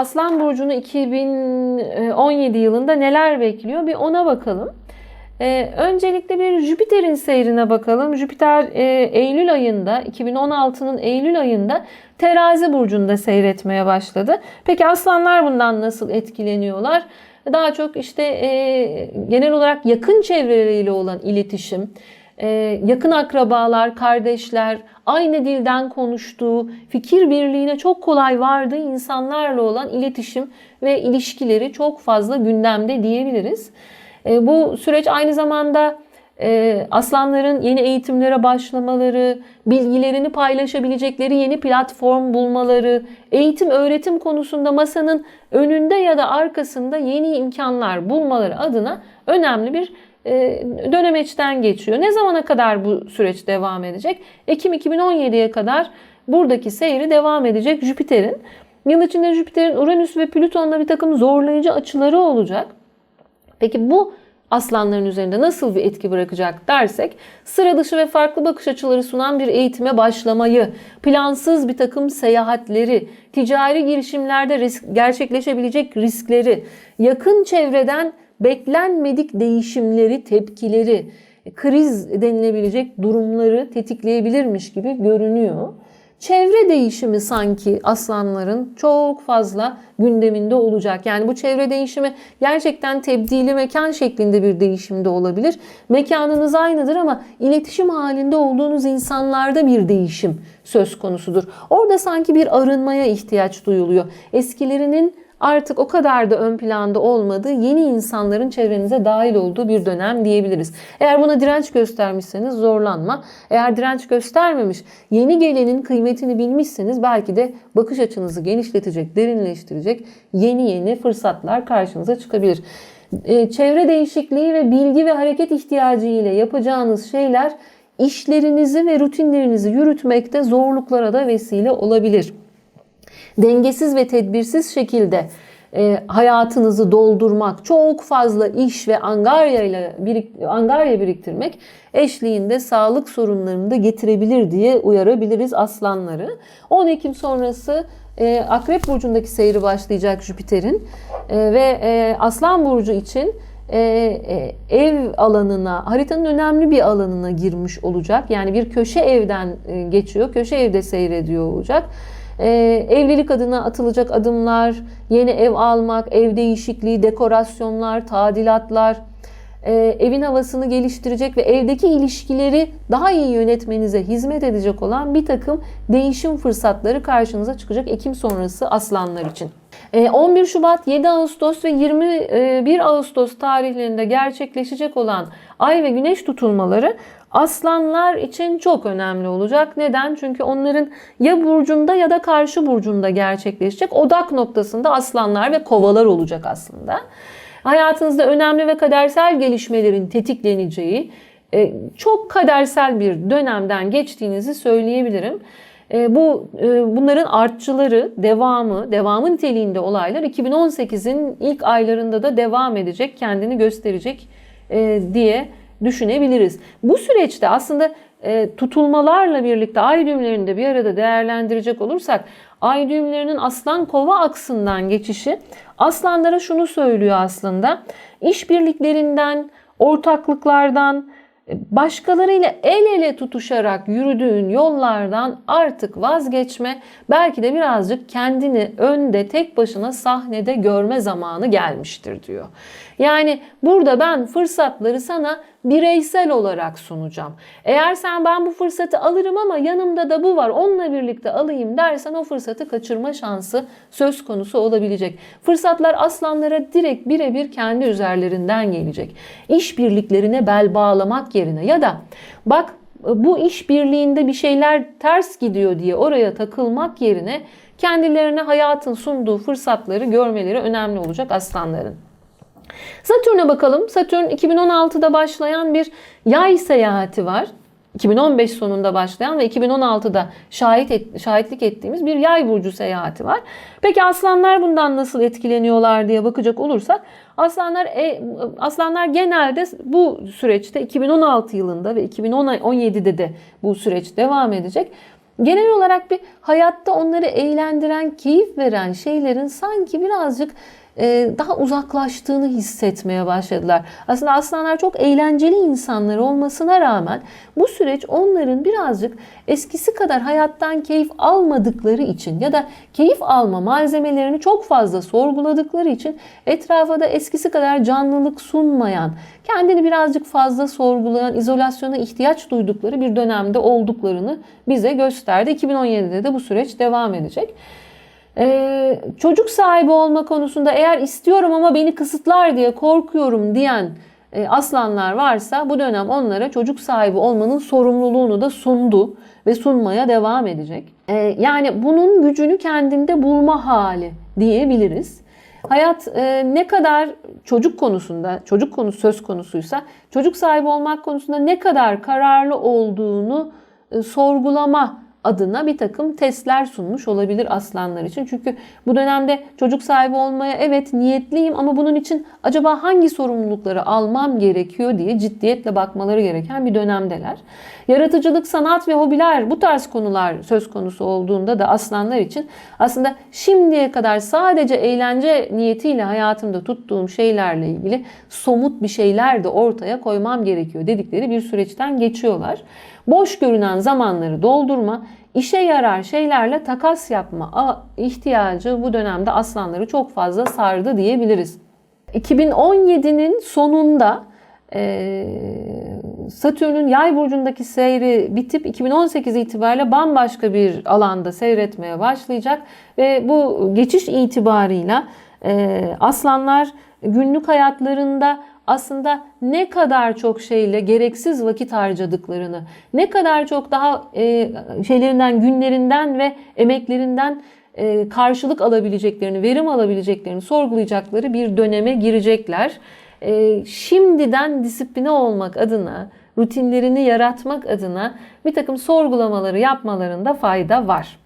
Aslan Burcu'nu 2017 yılında neler bekliyor bir ona bakalım. Ee, öncelikle bir Jüpiter'in seyrine bakalım. Jüpiter e, Eylül ayında, 2016'nın Eylül ayında Terazi burcunda seyretmeye başladı. Peki aslanlar bundan nasıl etkileniyorlar? Daha çok işte e, genel olarak yakın çevreleriyle olan iletişim, yakın akrabalar, kardeşler, aynı dilden konuştuğu, fikir birliğine çok kolay vardığı insanlarla olan iletişim ve ilişkileri çok fazla gündemde diyebiliriz. E, bu süreç aynı zamanda e, aslanların yeni eğitimlere başlamaları, bilgilerini paylaşabilecekleri yeni platform bulmaları, eğitim öğretim konusunda masanın önünde ya da arkasında yeni imkanlar bulmaları adına önemli bir dönemeçten geçiyor. Ne zamana kadar bu süreç devam edecek? Ekim 2017'ye kadar buradaki seyri devam edecek Jüpiter'in. Yıl içinde Jüpiter'in Uranüs ve Plüton'la bir takım zorlayıcı açıları olacak. Peki bu aslanların üzerinde nasıl bir etki bırakacak dersek sıra dışı ve farklı bakış açıları sunan bir eğitime başlamayı, plansız bir takım seyahatleri, ticari girişimlerde risk, gerçekleşebilecek riskleri, yakın çevreden beklenmedik değişimleri, tepkileri, kriz denilebilecek durumları tetikleyebilirmiş gibi görünüyor. Çevre değişimi sanki aslanların çok fazla gündeminde olacak. Yani bu çevre değişimi gerçekten tebdili mekan şeklinde bir değişim de olabilir. Mekanınız aynıdır ama iletişim halinde olduğunuz insanlarda bir değişim söz konusudur. Orada sanki bir arınmaya ihtiyaç duyuluyor. Eskilerinin artık o kadar da ön planda olmadığı yeni insanların çevrenize dahil olduğu bir dönem diyebiliriz. Eğer buna direnç göstermişseniz zorlanma. Eğer direnç göstermemiş, yeni gelenin kıymetini bilmişseniz belki de bakış açınızı genişletecek, derinleştirecek yeni yeni fırsatlar karşınıza çıkabilir. Ee, çevre değişikliği ve bilgi ve hareket ihtiyacı ile yapacağınız şeyler işlerinizi ve rutinlerinizi yürütmekte zorluklara da vesile olabilir dengesiz ve tedbirsiz şekilde e, hayatınızı doldurmak, çok fazla iş ve angarya ile birik, angarya biriktirmek eşliğinde sağlık sorunlarını da getirebilir diye uyarabiliriz aslanları. 10 Ekim sonrası e, Akrep burcundaki seyri başlayacak Jüpiter'in e, ve e, Aslan burcu için e, e, ev alanına, haritanın önemli bir alanına girmiş olacak. Yani bir köşe evden e, geçiyor, köşe evde seyrediyor olacak. Ee, evlilik adına atılacak adımlar, yeni ev almak, ev değişikliği, dekorasyonlar, tadilatlar, e, evin havasını geliştirecek ve evdeki ilişkileri daha iyi yönetmenize hizmet edecek olan bir takım değişim fırsatları karşınıza çıkacak Ekim sonrası aslanlar için. 11 Şubat, 7 Ağustos ve 21 Ağustos tarihlerinde gerçekleşecek olan ay ve güneş tutulmaları aslanlar için çok önemli olacak. Neden? Çünkü onların ya burcunda ya da karşı burcunda gerçekleşecek. Odak noktasında aslanlar ve kovalar olacak aslında. Hayatınızda önemli ve kadersel gelişmelerin tetikleneceği, e, çok kadersel bir dönemden geçtiğinizi söyleyebilirim. E, bu e, bunların artçıları, devamı, devamı niteliğinde olaylar 2018'in ilk aylarında da devam edecek, kendini gösterecek diye düşünebiliriz. Bu süreçte aslında e, tutulmalarla birlikte ay düğümlerini de bir arada değerlendirecek olursak ay düğümlerinin aslan kova aksından geçişi aslanlara şunu söylüyor aslında. İşbirliklerinden, ortaklıklardan, e, başkalarıyla el ele tutuşarak yürüdüğün yollardan artık vazgeçme, belki de birazcık kendini önde tek başına sahnede görme zamanı gelmiştir diyor. Yani burada ben fırsatları sana bireysel olarak sunacağım. Eğer sen ben bu fırsatı alırım ama yanımda da bu var onunla birlikte alayım dersen o fırsatı kaçırma şansı söz konusu olabilecek. Fırsatlar aslanlara direkt birebir kendi üzerlerinden gelecek. İşbirliklerine bel bağlamak yerine ya da bak bu iş birliğinde bir şeyler ters gidiyor diye oraya takılmak yerine kendilerine hayatın sunduğu fırsatları görmeleri önemli olacak aslanların. Satürn'e bakalım. Satürn 2016'da başlayan bir yay seyahati var. 2015 sonunda başlayan ve 2016'da şahit et, şahitlik ettiğimiz bir yay burcu seyahati var. Peki aslanlar bundan nasıl etkileniyorlar diye bakacak olursak aslanlar e, aslanlar genelde bu süreçte 2016 yılında ve 2017'de de bu süreç devam edecek. genel olarak bir hayatta onları eğlendiren, keyif veren şeylerin sanki birazcık daha uzaklaştığını hissetmeye başladılar. Aslında aslanlar çok eğlenceli insanlar olmasına rağmen bu süreç onların birazcık eskisi kadar hayattan keyif almadıkları için ya da keyif alma malzemelerini çok fazla sorguladıkları için etrafa da eskisi kadar canlılık sunmayan, kendini birazcık fazla sorgulayan, izolasyona ihtiyaç duydukları bir dönemde olduklarını bize gösterdi. 2017'de de bu süreç devam edecek. Ee, çocuk sahibi olma konusunda eğer istiyorum ama beni kısıtlar diye korkuyorum diyen e, aslanlar varsa bu dönem onlara çocuk sahibi olmanın sorumluluğunu da sundu ve sunmaya devam edecek. Ee, yani bunun gücünü kendinde bulma hali diyebiliriz. Hayat e, ne kadar çocuk konusunda, çocuk konusu söz konusuysa, çocuk sahibi olmak konusunda ne kadar kararlı olduğunu e, sorgulama adına bir takım testler sunmuş olabilir aslanlar için. Çünkü bu dönemde çocuk sahibi olmaya evet niyetliyim ama bunun için acaba hangi sorumlulukları almam gerekiyor diye ciddiyetle bakmaları gereken bir dönemdeler. Yaratıcılık, sanat ve hobiler bu tarz konular söz konusu olduğunda da aslanlar için aslında şimdiye kadar sadece eğlence niyetiyle hayatımda tuttuğum şeylerle ilgili somut bir şeyler de ortaya koymam gerekiyor dedikleri bir süreçten geçiyorlar. Boş görünen zamanları doldurma, işe yarar şeylerle takas yapma ihtiyacı bu dönemde aslanları çok fazla sardı diyebiliriz. 2017'nin sonunda Satürn'ün yay burcundaki seyri bitip 2018 itibariyle bambaşka bir alanda seyretmeye başlayacak ve bu geçiş itibarıyla aslanlar günlük hayatlarında aslında ne kadar çok şeyle gereksiz vakit harcadıklarını, ne kadar çok daha e, şeylerinden, günlerinden ve emeklerinden e, karşılık alabileceklerini, verim alabileceklerini sorgulayacakları bir döneme girecekler. E, şimdiden disipline olmak adına, rutinlerini yaratmak adına bir takım sorgulamaları yapmalarında fayda var.